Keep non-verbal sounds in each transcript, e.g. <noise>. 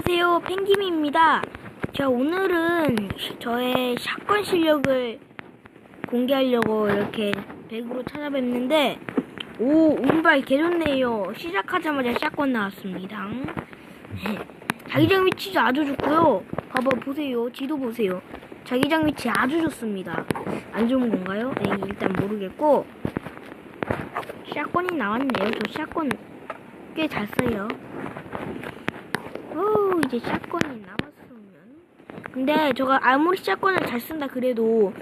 안녕하세요. 펭김입니다. 자 오늘은 시- 저의 샷건 실력을 공개하려고 이렇게 백으로 찾아뵙는데 오 운발 개좋네요. 시작하자마자 샷건 나왔습니다. <laughs> 자기장 위치 아주 좋고요. 봐봐 보세요. 지도 보세요. 자기장 위치 아주 좋습니다. 안 좋은 건가요? 네 일단 모르겠고. 샷건이 나왔네요. 저 샷건 꽤 잘 써요 오 이제 샷건이 남았으면? 근데 저가 아무리 샷건을 잘 쓴다 그래도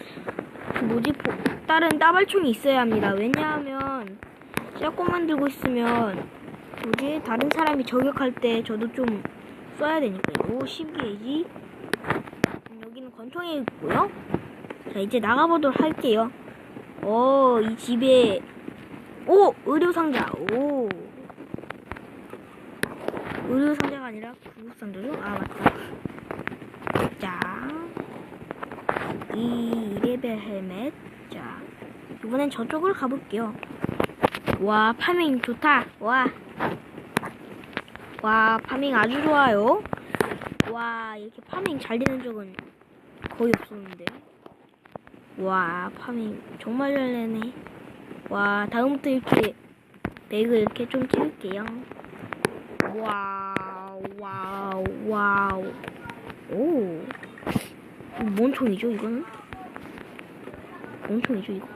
그 뭐지? 포- 다른 따발총이 있어야 합니다. 왜냐하면 샷건만 들고 있으면 뭐지? 다른 사람이 저격할 때 저도 좀 써야 되니까요. 오 신기해지. 여기는 권총이 있고요. 자 이제 나가보도록 할게요. 오이 집에 오 의료상자. 오 의료 상자가 아니라 구급 상자죠? 아 맞다. 자, 이 레벨 헬멧. 자, 이번엔 저쪽으로 가볼게요. 와, 파밍 좋다. 와, 와, 파밍 아주 좋아요. 와, 이렇게 파밍 잘 되는 적은 거의 없었는데. 와, 파밍 정말 잘 되네. 와, 다음부터 이렇게 백을 이렇게 좀 찍을게요. 와우, 와우, 와우. 오. 뭔 총이죠, 이거는? 뭔 총이죠, 이거?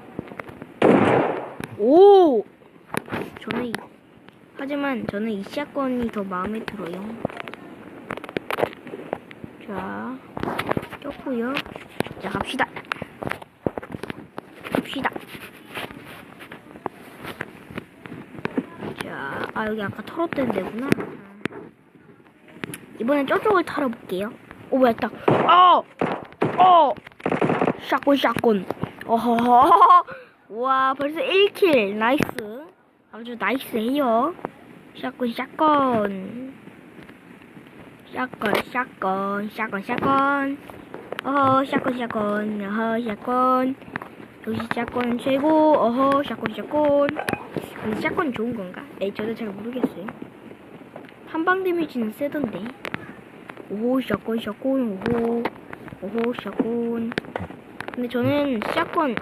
오! 저는, 이, 하지만 저는 이 샷건이 더 마음에 들어요. 자, 꼈고요 자. 갑시다. 자, 아, 여기 아까 털었던 데구나. 이번엔 저쪽을 털어볼게요. 오, 뭐야, 딱. 어! 어! 샷건, 샷건. 어허허. 와, 벌써 1킬. 나이스. 아주 나이스해요. 샷건, 샷건. 샷건, 샷건, 샷건, 샷건. 어허, 샷건, 샷건. 어허, 샷건. 역시 샷건 최고. 어허, 샷건, 샷건. 근데 샷건이 좋은 건가? 에이, 저도 잘 모르겠어요. 한방 데미지는 세던데. 오호, 샷건, 샷건, 오호. 오호, 샷건. 근데 저는 샷건,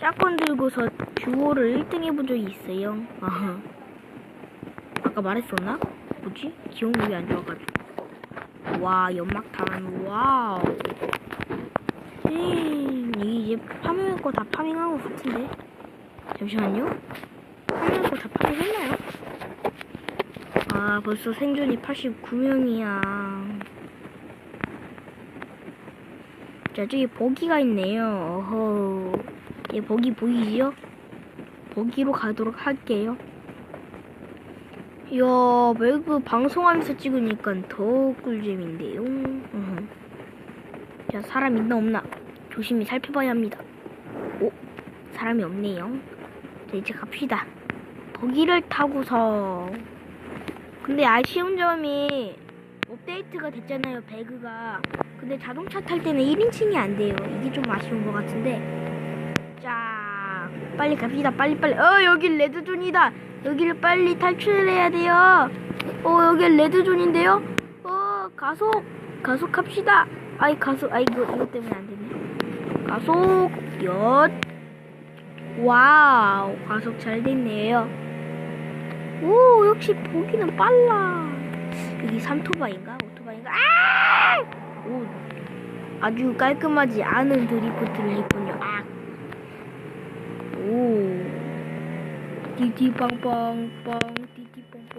샷건 들고서 듀오를 1등 해본 적이 있어요. 아하. 아까 말했었나? 뭐지? 기억력이 안 좋아가지고. 와, 연막탄, 와우. 음, 이게 이제 파밍할 거 다 파밍한 것 같은데. 잠시만요. 거다 파밍했나요? 아, 벌써 생존이 89명이야. 자, 저기 버기가 있네요. 어허. 얘 버기 보이지요? 버기로 가도록 할게요. 이야, 매그 방송하면서 찍으니까 더 꿀잼인데요. 어허. 자, 사람 있나 없나? 조심히 살펴봐야 합니다. 오, 사람이 없네요. 자, 이제 갑시다. 버기를 타고서. 근데 아쉬운 점이 업데이트가 됐잖아요, 배그가. 근데 자동차 탈 때는 1인칭이 안 돼요. 이게 좀 아쉬운 것 같은데. 자, 빨리 갑시다. 빨리 빨리. 어, 여기 레드존이다. 여기를 빨리 탈출해야 돼요. 어, 여기 레드존인데요. 어, 가속. 가속합시다. 아이, 가속. 아이, 이거, 이거 때문에 안 되네. 가속. 엿. 와우. 가속 잘 됐네요. 오, 역시 보기는 빨라. 여기 삼토바인가? 오토바인가? 아! 오, 아주 깔끔하지 않은 드리프트를 했군요. 아. 오. 띠띠빵빵빵, 띠띠빵빵.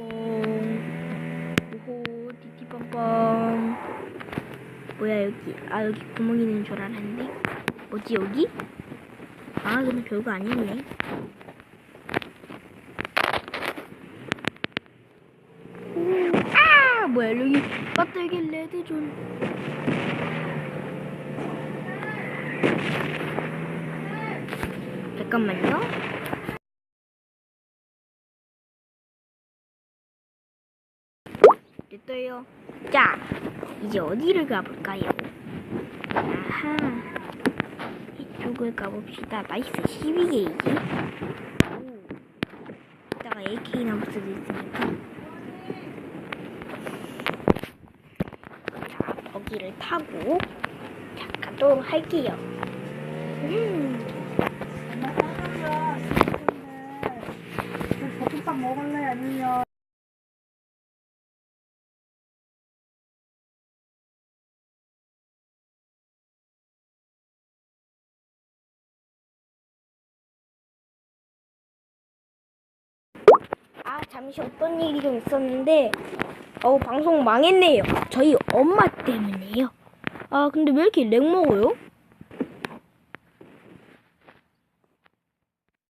오호, 띠띠빵빵. 뭐야, 여기. 아, 여기 구멍 있는 줄 알았는데. 뭐지, 여기? 아, 근데 별거 아니었네. 오, 아! 여기 껍데기 레드존. 잠깐만요. 됐어요. 자, 이제 어디를 가볼까요? 아하. 이쪽을 가봅시다. 나이스 12게이지. 오. 이따가 AK 남을 수도 있으니까. 비행기를 타고 자, 가도록 할게요. 음. 볶음밥 먹을래? 아니면. 아, 잠시 어떤 일이 좀 있었는데, 어, 방송 망했네요. 저희 엄마 때문에요. 아, 근데 왜 이렇게 렉 먹어요?